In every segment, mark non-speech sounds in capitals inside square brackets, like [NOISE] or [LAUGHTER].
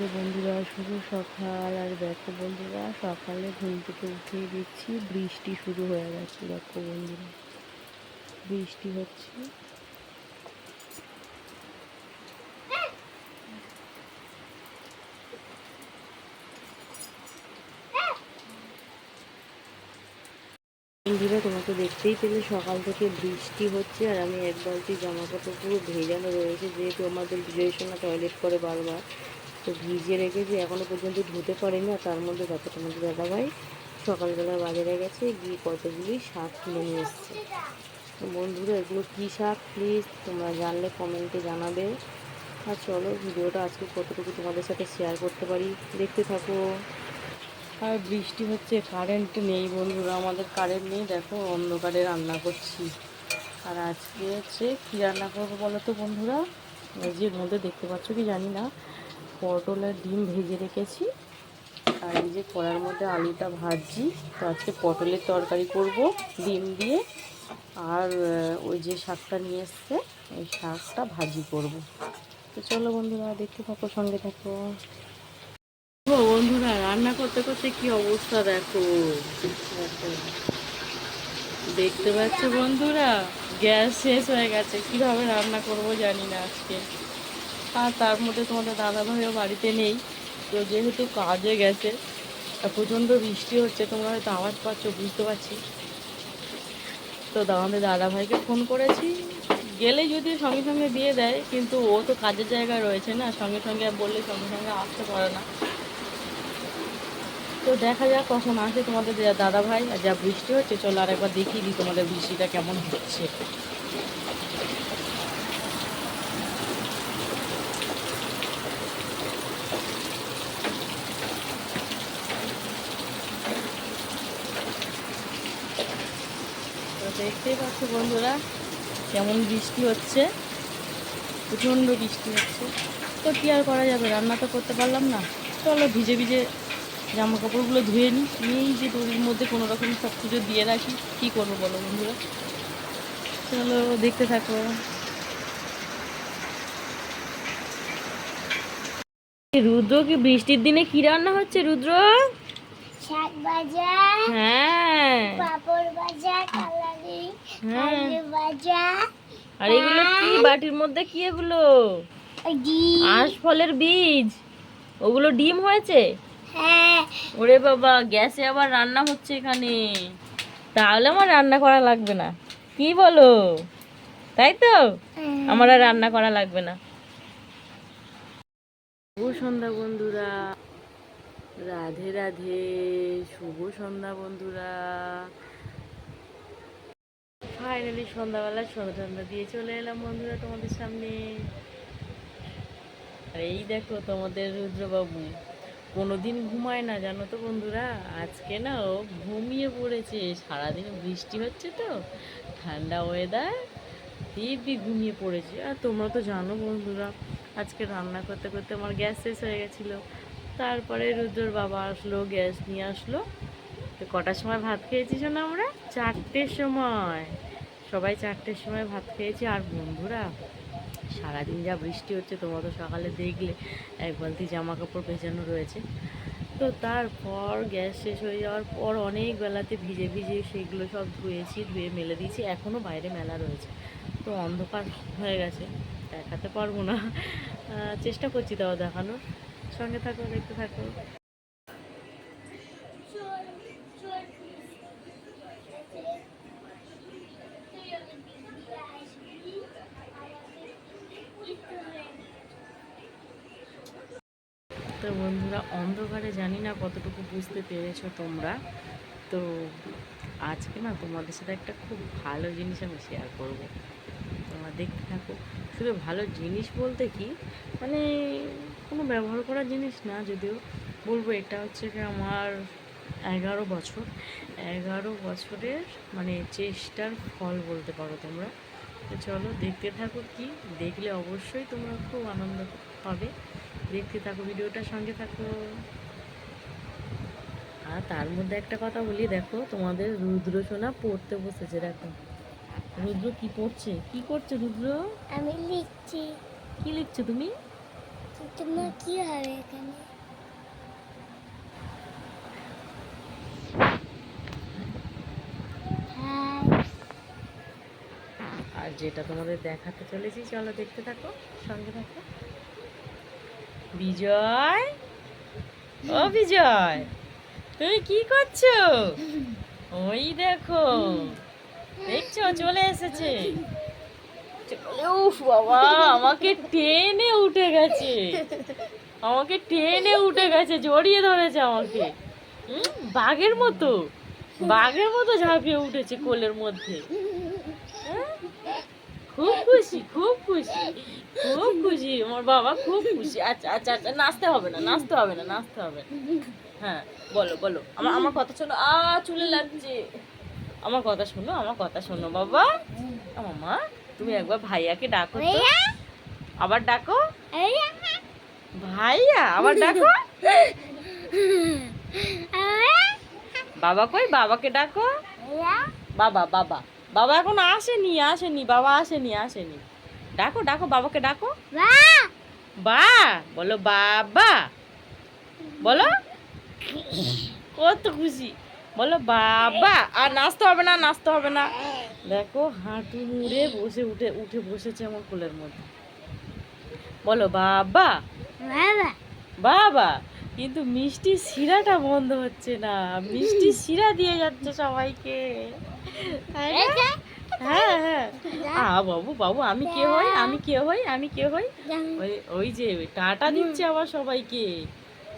রাত্রে বন্ধুরা, শুভ সকাল। আর দেখো বন্ধুরা, সকালে ঘুম থেকে উঠে দেখছি বৃষ্টি শুরু হয়ে গেছে, দেখো বন্ধুরা। বৃষ্টি হচ্ছে। বন্ধুরা, তোমাকে দেখতেই পেলে সকাল থেকে বৃষ্টি হচ্ছে, আর আমি এক বালতি জামা কাপড় পুরো ভেজানো রয়েছে, যেহেতু আমাদের বিজয় টয়লেট করে বারবার। তো ভিজিয়ে রেখেছি, এখনও পর্যন্ত ধুতে পারিনি, আর তার মধ্যে দেখো তোমাদের দাদাভাই সকালবেলা বাজারে গেছে, গিয়ে কতগুলি শাক কিনে নিয়ে এসছে। তো বন্ধুরা, এগুলো কী শাক? প্লিজ তোমরা জানলে কমেন্টে জানাবে। আর চলো, ভিডিওটা আজকে কতটুকু তোমাদের সাথে শেয়ার করতে পারি, দেখতে থাকো। আর বৃষ্টি হচ্ছে কারেন্ট নেই বন্ধুরা, আমাদের কারেন্ট নেই, দেখো অন্ধকারে রান্না করছি। আর আজকে হচ্ছে কী রান্না করব বলো তো বন্ধুরা? যে মধ্যে দেখতে পাচ্ছ কি জানি না। পটলের ডিম ভেজে রেখেছি। আর এই যে কড়ার মধ্যে আলুটা ভাজছি, তো আজকে পটলের তরকারি করব ডিম দিয়ে। আর ওই যে শাকটা নিয়ে এসছে, ওই শাকটা ভাজি করব। তো চলো বন্ধুরা, দেখতে থাকো, সঙ্গে থাকো। বন্ধুরা, রান্না করতে করতে কি অবস্থা দেখো। দেখতে পাচ্ছ বন্ধুরা, গ্যাস শেষ হয়ে গেছে। কীভাবে রান্না করব জানি না আজকে। আর তার মধ্যে তোমাদের দাদা ভাইও বাড়িতে নেই। তো যেহেতু কাজে গেছে প্রচণ্ড বৃষ্টি হচ্ছে, তোমরা হয়তো আওয়াজ পাচ্ছ, বুঝতে পারছি। তো আমাদের দাদা ভাইকে ফোন করেছি। গেলে যদি সঙ্গে সঙ্গে দিয়ে দেয়, কিন্তু ও তো কাজের জায়গায় রয়েছে না, সঙ্গে সঙ্গে বললে সঙ্গে সঙ্গে আসতে পারে না। তো দেখা যাক কখন আসে তোমাদের দাদা ভাই আর যা বৃষ্টি হচ্ছে, চলো আর একবার দেখিয়ে দিই তোমাদের বৃষ্টিটা কেমন হচ্ছে। দেখতেই পাচ্ছ বন্ধুরা, কেমন বৃষ্টি হচ্ছে, প্রচণ্ড বৃষ্টি হচ্ছে। তো কী আর করা যাবে, রান্না তো করতে পারলাম না। চলো ভিজে ভিজে জামা কাপড়গুলো ধুয়ে নিই। নিয়েই যে দড়ির মধ্যে কোনো রকম সব কিছু দিয়ে রাখি, কী করব বলো বন্ধুরা? চলো দেখতে থাকো। রুদ্র, কি বৃষ্টির দিনে কি রান্না হচ্ছে রুদ্র? শাক ভাজা হ্যাঁ। পাপড় ভাজা কালারি আলু ভাজা আর এগুলো কি বাটির মধ্যে কি এগুলো? আঁশ ফলের বীজ। ওগুলো ডিম হয়েছে? হ্যাঁ। ওরে বাবা গ্যাসে আবার রান্না হচ্ছে এখানে। তাহলে আমার রান্না করা লাগবে না। কি বলো? তাই তো? আমার আর রান্না করা লাগবে না। শুভ সন্ধ্যা বন্ধুরা। রাধে রাধে। শুভ সন্ধ্যা, বন্ধুরা। ফাইনালি সন্ধ্যাবেলা সন্ধ্যা দিয়ে চলে এলাম, বন্ধুরা, তোমাদের সামনে। আর এই দেখো তোমাদের রুদ্রবাবু। কোনোদিন ঘুমায় না, জানো তো বন্ধুরা? আজকে না ও ঘুমিয়ে পড়েছে। সারাদিন বৃষ্টি হচ্ছে তো, ঠান্ডা ওয়েদার দিব্যি ঘুমিয়ে পড়েছে। আর তোমরা তো জানো বন্ধুরা, আজকে রান্না করতে করতে আমার গ্যাস শেষ হয়ে গেছিল। তারপরে রুদ্রর বাবা আসলো, গ্যাস নিয়ে আসলো। তো কটার সময় ভাত খেয়েছি শোনো আমরা? চারটের সময়। সবাই চারটের সময় ভাত খেয়েছি। আর বন্ধুরা, সারাদিন যা বৃষ্টি হচ্ছে, তোমরা তো সকালে দেখলে, এক বালতি জামা কাপড় ভেজানো রয়েছে। তো তারপর গ্যাস শেষ হয়ে যাওয়ার পর অনেক বেলাতে ভিজে ভিজে সেগুলো সব ধুয়েছি, ধুয়ে মেলে দিয়েছি। এখনও বাইরে মেলা রয়েছে। তো অন্ধকার হয়ে গেছে, দেখাতে পারব না। চেষ্টা করছি তাও দেখানোর। সঙ্গে থাকো, দেখতে থাকো। তো বন্ধুরা, অন্ধকারে জানি না কতটুকু বুঝতে পেরেছ তোমরা। তো আজকে না তোমাদের সাথে একটা খুব ভালো জিনিস আমি শেয়ার করব। তোমরা দেখতে থাকো। শুধু ভালো জিনিস বলতে কি? মানে কোনো ব্যবহার করা জিনিস না যদিও বলব এটা হচ্ছে কি আমার এগারো বছর। এগারো বছরের মানে চেষ্টার ফল বলতে পারো তোমরা। তো চলো দেখতে থাকো কি দেখলে অবশ্যই তোমরা খুব আনন্দ পাবে। দেখতে থাকো ভিডিওটার সঙ্গে থাকো। আর তার মধ্যে একটা কথা বলি দেখো তোমাদের রুদ্র সোনা পড়তে বসেছে দেখো। রুদ্র কি পড়ছে? কি করছে রুদ্র? আমি লিখছি। কি লিখছো তুমি? তোমার কি হবে এখানে আর যেটা তোমাদের দেখাতে চলেছি চলো দেখতে থাকো সঙ্গে থাকো বিজয় ও বিজয় তুমি কি করছ ওই দেখো দেখছ চলে এসেছে চলে উফ বাবা, আমাকে টেনে উঠে গেছে। আমাকে টেনে উঠে গেছে, জড়িয়ে ধরেছে আমাকে। বাঘের মতো বাঘের মতো ঝাঁপিয়ে উঠেছে কোলের মধ্যে। হ্যাঁ? খুব খুশি খুব খুশি খুব খুশি, আমার বাবা খুব খুশি। আচ্ছা আচ্ছা আচ্ছা নাচতে হবে না, নাচতে হবে না, নাচতে হবে হ্যাঁ বলো বলো, আমার আমার কথা শোনো, আ, চুলে লাগছে। আমার কথা শোনো, আমার কথা শোনো বাবা। আমার মা তুমি একবার ভাইয়াকে ডাকো তো। আবার ডাকো। ভাইয়া? আবার ডাকো। বাবা কই? বাবাকে ডাকো। বাবা বাবা। বাবা এখন আসেনি আসেনি বাবা আসেনি আসেনি। ডাকো ডাকো বাবাকে ডাকো। বা বলো বাবা। বলো। কত খুশি। বলো বাবা। আর নাচতে হবে না নাচতে হবে না। দেখো হাঁটু মুড়ে বসে উঠে উঠে বসেছে আমার কোলের মধ্যে। বলো বাবা? বাবা। বাবা কিন্তু মিষ্টি শিরাটা বন্ধ হচ্ছে না। মিষ্টি শিরা দিয়ে যাচ্ছে সবাইকে। হ্যাঁ হ্যাঁ। আ বাবু বাবু আমি কে হই? আমি কে হই? আমি কে হই? ওই ওই যে টাটা দিচ্ছে আবার সবাইকে।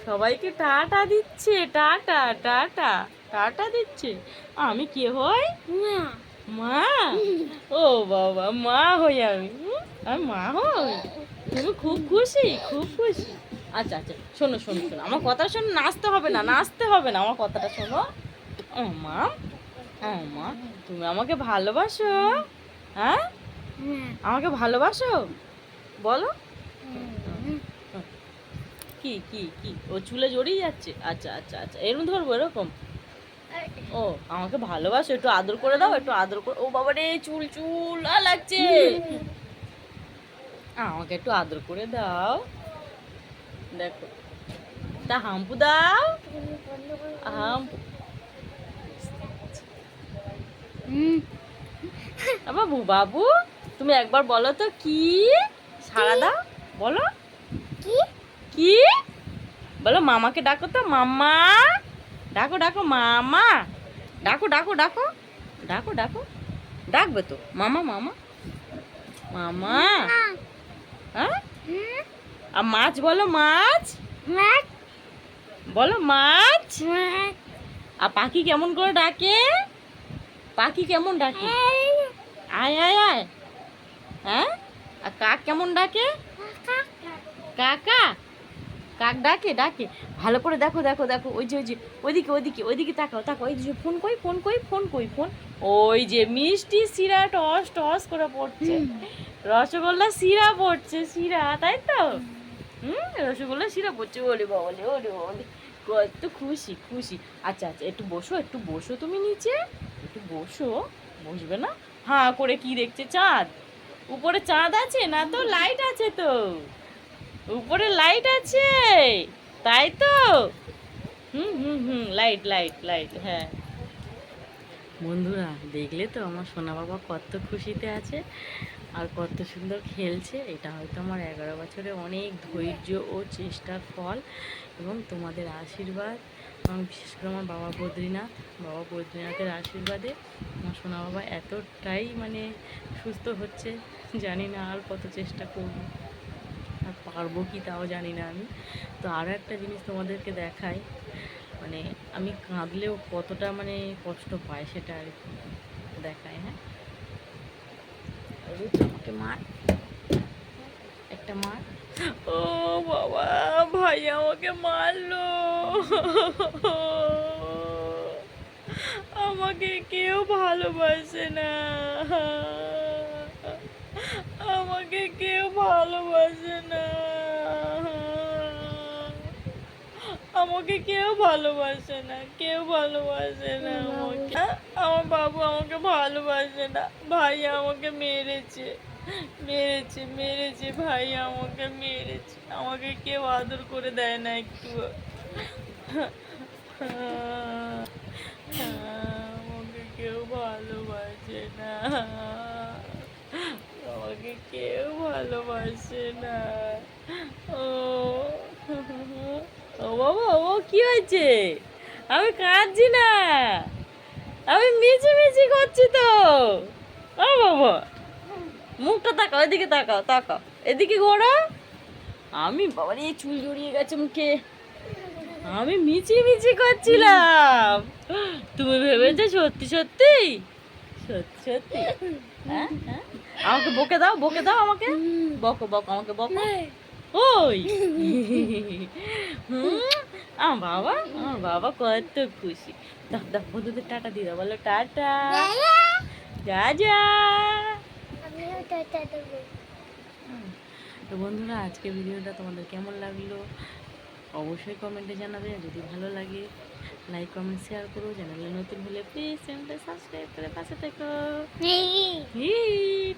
সবাইকে টাটা দিচ্ছে টাটা টাটা টাটা দিচ্ছে। আমি কে হই? মা? ও বাবা মা হই আমি। আমি মা হই তুমি খুব খুশি খুব খুশি। আচ্ছা আচ্ছা শোনো শোনো শোনো। আমার কথা শোনো নাচতে হবে না নাচতে হবে না। আমার কথাটা শোনো। ও মা ও মা তুমি আমাকে ভালোবাসো। হ্যাঁ? আমাকে ভালোবাসো? বলো। কি কি কি? ও চুলে জড়িয়ে যাচ্ছে। আচ্ছা আচ্ছা আচ্ছা। এরকম ধরবো এরকম। ও আমাকে ভালোবাসো একটু আদর করে দাও একটু আদর করে ও বাবা রে চুল চুল আ লাগছে। আমাকে একটু আদর করে দাও। দেখো তা হাম্পু দাও। হাম্পু। বাবু বাবু তুমি একবার বলো তো কি? সারা দাও বলো। কি? কি? বলো মামাকে ডাকো তো মামা ডাকো ডাকো মামা। ডাকো ডাকো ডাকো। ডাকো ডাকো। ডাকবে তো। মামা মামা। মামা। হ্যাঁ? আর মাছ বলো মাছ। বলো মাছ। আর পাখি কেমন করে ডাকে? পাখি কেমন ডাকে? আয় আয় আয়। হ্যাঁ? আর কাক কেমন ডাকে? কাকা? কাক ডাকে ডাকে। ভালো করে দেখো দেখো দেখো, ওই যে ওই যে, ওইদিকে ওইদিকে ওইদিকে তাকাও তাকাও ওই যে ফোন কই ফোন কই ফোন কই, ফোন। ওই যে মিষ্টি শিরা টস টস করে পড়ছে। রসগোল্লা শিরা পড়ছে, শিরা, তাই তো? হুম, রসগোল্লা শিরা পড়ছে ওরে বাবলে ওরে বাবলে। কত খুশি খুশি। আচ্ছা আচ্ছা একটু বসো একটু বসো তুমি নিচে। একটু বসো, বসবে না? হ্যাঁ করে কি দেখছে? চাঁদ। উপরে চাঁদ আছে না তো? লাইট আছে তো? উপরে লাইট আছে। তাই তো? হুম হুম হুম লাইট লাইট লাইট হ্যাঁ। বন্ধুরা, দেখলে তো আমার সোনা বাবা কত খুশিতে আছে আর কত সুন্দর খেলছে। এটা হয়তো আমার এগারো বছরে অনেক ধৈর্য ও চেষ্টার ফল এবং তোমাদের আশীর্বাদ। এবং বিশেষ করে আমার বাবা বদ্রীনাথ, বাবা বদ্রীনাথের আশীর্বাদে আমার সোনা বাবা এতটাই মানে সুস্থ হচ্ছে। জানি না আর কত চেষ্টা করব। পারব কি তাও জানি না আমি। তো আরও একটা জিনিস তোমাদেরকে দেখাই। মানে আমি কাঁদলেও কতটা মানে কষ্ট পায় সেটা আর কি দেখায় হ্যাঁ? আমাকে মার। একটা মার। ও বাবা ভাই আমাকে মারলো। আমাকে কেউ ভালোবাসে না। আমাকে কেউ ভালোবাসে না। আমাকে কেউ ভালোবাসে না, কেউ ভালোবাসে না আমাকে। আমার বাবু আমাকে ভালোবাসে না, ভাই আমাকে মেরেছে মেরেছে মেরেছে, ভাই আমাকে মেরেছে। আমাকে কেউ আদর করে দেয় না একটু। আমাকে কেউ ভালোবাসে না। কেউ ভালোবাসে না? ও। ও বাবা, ও কি হয়েছে? আমি কাঁদছি না। আমি মিছি মিছি করছি তো। ও বাবা। মুখটা তাকাও, এদিকে তাকাও তাকাও। এদিকে ঘোরা। আমি বাবার এই চুল জড়িয়ে গেছে মুখে। আমি মিছি মিছি করছিলাম। তুমি ভেবেছো সত্যি সত্যি? সত্যি সত্যি? হ্যাঁ হ্যাঁ? আমাকে বকে দাও বকে দাও আমাকে। বকো বকো আমাকে বকো। ওই। [LAUGHS] আমার বাবা আমার বাবা কত খুশি। দাও দাও বন্ধুদের টাটা দিয়ে দাও বলো টাটা। যা যা তো বন্ধুরা আজকে ভিডিওটা তোমাদের কেমন লাগল? অবশ্যই কমেন্টে জানাবে যদি ভালো লাগে লাইক কমেন্ট শেয়ার করো। চ্যানেলে নতুন হলে প্লিজ চ্যানেলটা সাবস্ক্রাইব করে পাশে থেকো।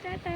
টাটা